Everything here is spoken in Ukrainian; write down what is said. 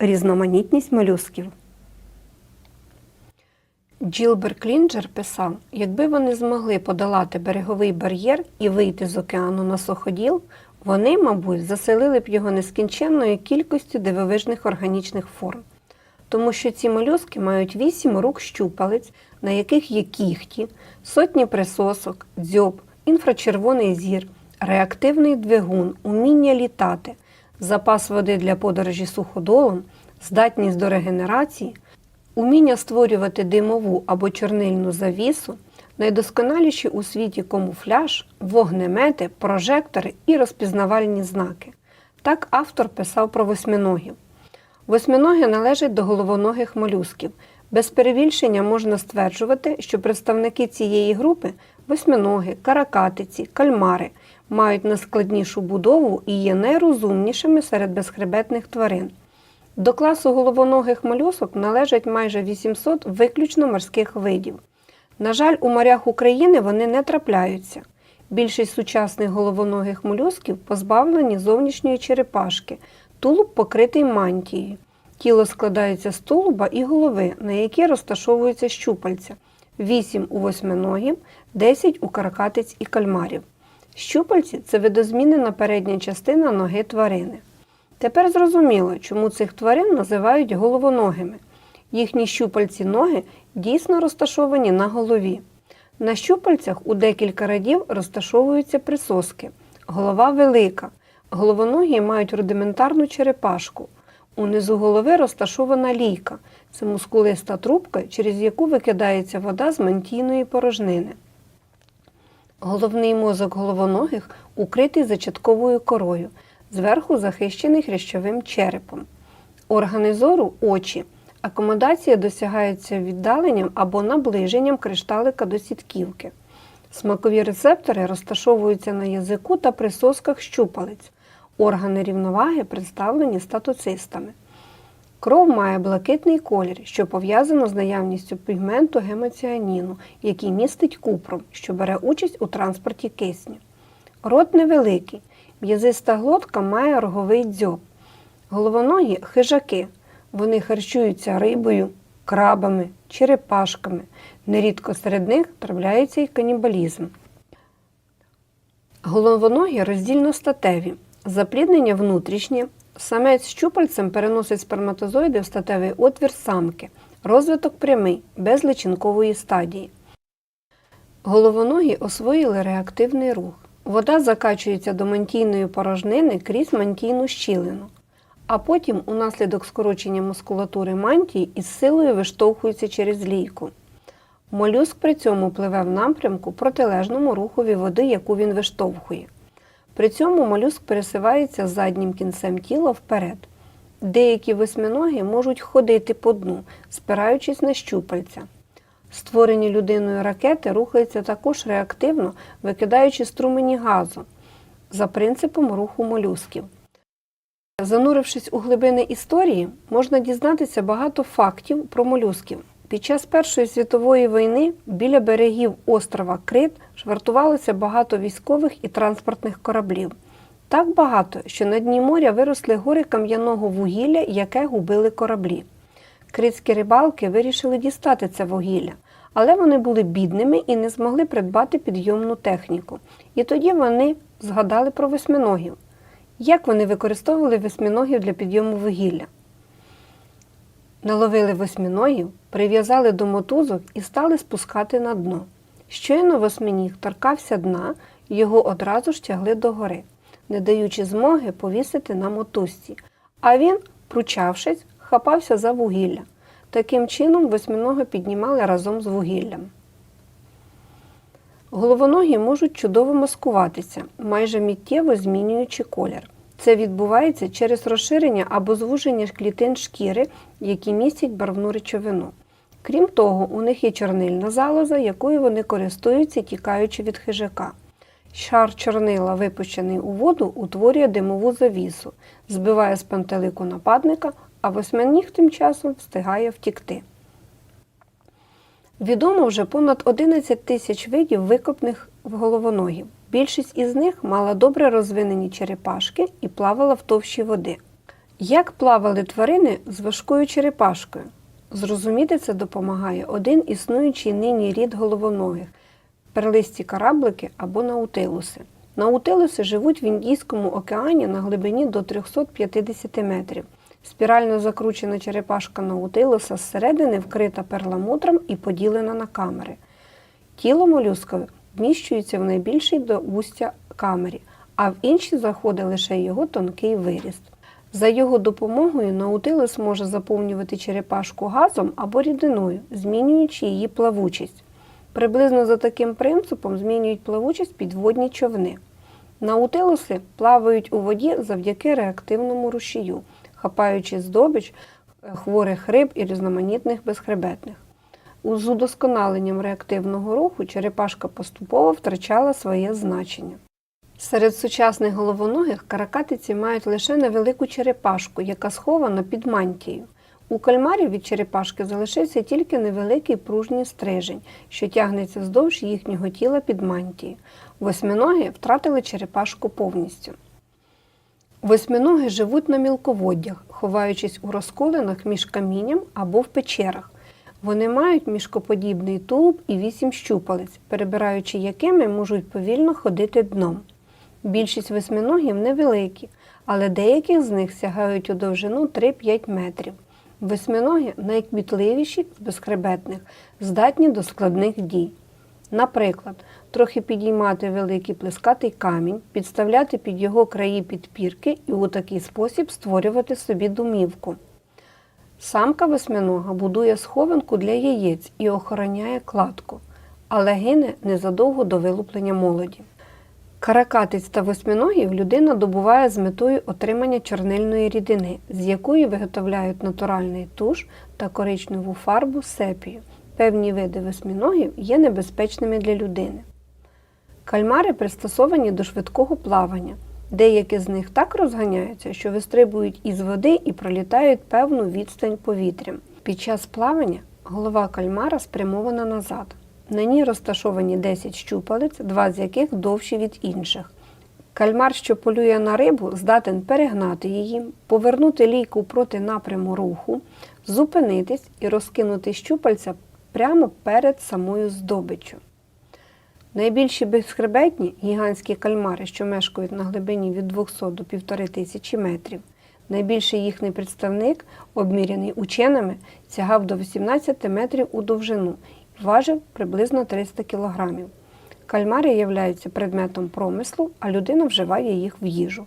різноманітність молюсків. Джилбер Клінджер писав, якби вони змогли подолати береговий бар'єр і вийти з океану на суходіл, вони, мабуть, заселили б його нескінченною кількістю дивовижних органічних форм. Тому що ці молюски мають вісім рук щупалець, на яких є кіхті, сотні присосок, дзьоб, інфрачервоний зір, реактивний двигун, уміння літати, запас води для подорожі суходолом, здатність до регенерації, уміння створювати димову або чорнильну завісу, найдосконаліші у світі камуфляж, вогнемети, прожектори і розпізнавальні знаки. Так автор писав про восьминогів. Восьминоги належать до головоногих молюсків. Без перебільшення можна стверджувати, що представники цієї групи восьминоги, каракатиці, кальмари мають найскладнішу будову і є найрозумнішими серед безхребетних тварин. До класу головоногих молюсок належать майже 800 виключно морських видів. На жаль, у морях України вони не трапляються. Більшість сучасних головоногих молюсків позбавлені зовнішньої черепашки, тулуб покритий мантією. Тіло складається з тулуба і голови, на які розташовуються щупальця. 8 у восьминогів, 10 у каракатиць і кальмарів. Щупальці це видозмінена передня частина ноги тварини. Тепер зрозуміло, чому цих тварин називають головоногими. Їхні щупальці ноги дійсно розташовані на голові. На щупальцях у декілька радів розташовуються присоски. Голова велика. Головоногі мають рудиментарну черепашку. Унизу голови розташована лійка. Це мускулиста трубка, через яку викидається вода з мантійної порожнини. Головний мозок головоногих укритий зачатковою корою, зверху захищений хрящовим черепом. Органи зору очі. Акомодація досягається віддаленням або наближенням кришталика до сітківки. Смакові рецептори розташовуються на язику та присосках щупалець. Органи рівноваги представлені статоцистами. Кров має блакитний колір, що пов'язано з наявністю пігменту гемоціаніну, який містить купрум, що бере участь у транспорті кисню. Рот невеликий. М'язиста глотка має роговий дзьоб. Головоногі хижаки. Вони харчуються рибою, крабами, черепашками. Нерідко серед них трапляється і канібалізм. Головоногі роздільностатеві. Запліднення внутрішнє. Самець щупальцем переносить сперматозоїди в статевий отвір самки. Розвиток прямий, без личинкової стадії. Головоногі освоїли реактивний рух. Вода закачується до мантійної порожнини крізь мантійну щілину, а потім, унаслідок скорочення мускулатури мантії, із силою виштовхується через лійку. Молюск при цьому пливе в напрямку протилежному рухові води, яку він виштовхує. При цьому молюск пересувається заднім кінцем тіла вперед. Деякі восьминоги можуть ходити по дну, спираючись на щупальця. Створені людиною ракети рухаються також реактивно, викидаючи струмені газу за принципом руху молюсків. Занурившись у глибини історії, можна дізнатися багато фактів про молюсків. Під час Першої світової війни біля берегів острова Крит швартувалося багато військових і транспортних кораблів. Так багато, що на дні моря виросли гори кам'яного вугілля, яке губили кораблі. Критські рибалки вирішили дістати це вугілля, але вони були бідними і не змогли придбати підйомну техніку. І тоді вони згадали про восьминогів. Як вони використовували восьминогів для підйому вугілля? Наловили восьминогів, прив'язали до мотузок і стали спускати на дно. Щойно восьминіг торкався дна, його одразу ж тягли до гори, не даючи змоги повісити на мотузці, а він, пручавшись, хапався за вугілля. Таким чином восьминоги піднімали разом з вугіллям. Головоногі можуть чудово маскуватися, майже миттєво змінюючи колір. Це відбувається через розширення або звуження клітин шкіри, які містять барвну речовину. Крім того, у них є чорнильна залоза, якою вони користуються, тікаючи від хижака. Шар чорнила, випущений у воду, утворює димову завісу, збиває з пантелику нападника, а восьминіг тим часом встигає втікти. Відомо вже понад 11 тисяч видів викопних головоногів. Більшість із них мала добре розвинені черепашки і плавала в товщі води. Як плавали тварини з важкою черепашкою? Зрозуміти це допомагає один існуючий нині рід головоногих перлисті кораблики або наутилуси. Наутилуси живуть в Індійському океані на глибині до 350 метрів. Спірально закручена черепашка наутилуса зсередини вкрита перламутром і поділена на камери. Тіло молюска вміщується в найбільшій до вустя камері, а в інші заходить лише його тонкий виріст. За його допомогою наутилус може заповнювати черепашку газом або рідиною, змінюючи її плавучість. Приблизно за таким принципом змінюють плавучість підводні човни. Наутилуси плавають у воді завдяки реактивному рушію, хапаючи здобич е, хворих риб і різноманітних безхребетних. З удосконаленням реактивного руху черепашка поступово втрачала своє значення. Серед сучасних головоногих каракатиці мають лише невелику черепашку, яка схована під мантією. У кальмарів від черепашки залишився тільки невеликий пружній стрижень, що тягнеться вздовж їхнього тіла під мантією. Восьминоги втратили черепашку повністю. Восьминоги живуть на мілководдях, ховаючись у розколинах між камінням або в печерах. Вони мають мішкоподібний тулуб і вісім щупалець, перебираючи якими можуть повільно ходити дном. Більшість восьминогів невеликі, але деякі з них сягають у довжину 3-5 метрів. Восьминоги найкмітливіші з безхребетних, здатні до складних дій. Наприклад, трохи підіймати великий плескатий камінь, підставляти під його краї підпірки і у такий спосіб створювати собі домівку. Самка восьминога будує схованку для яєць і охороняє кладку, але гине незадовго до вилуплення молоді. Каракатиць та восьминогів людина добуває з метою отримання чорнильної рідини, з якої виготовляють натуральний туш та коричневу фарбу сепію. Певні види восьминогів є небезпечними для людини. Кальмари пристосовані до швидкого плавання. Деякі з них так розганяються, що вистрибують із води і пролітають певну відстань повітрям. Під час плавання голова кальмара спрямована назад. На ній розташовані 10 щупалець, два з яких довші від інших. Кальмар, що полює на рибу, здатен перегнати її, повернути лійку проти напряму руху, зупинитись і розкинути щупальця прямо перед самою здобиччю. Найбільші безхребетні гігантські кальмари, що мешкають на глибині від 200 до 1500 метрів. Найбільший їхній представник, обміряний ученими, сягав до 18 метрів у довжину і важив приблизно 300 кілограмів. Кальмари являються предметом промислу, а людина вживає їх в їжу.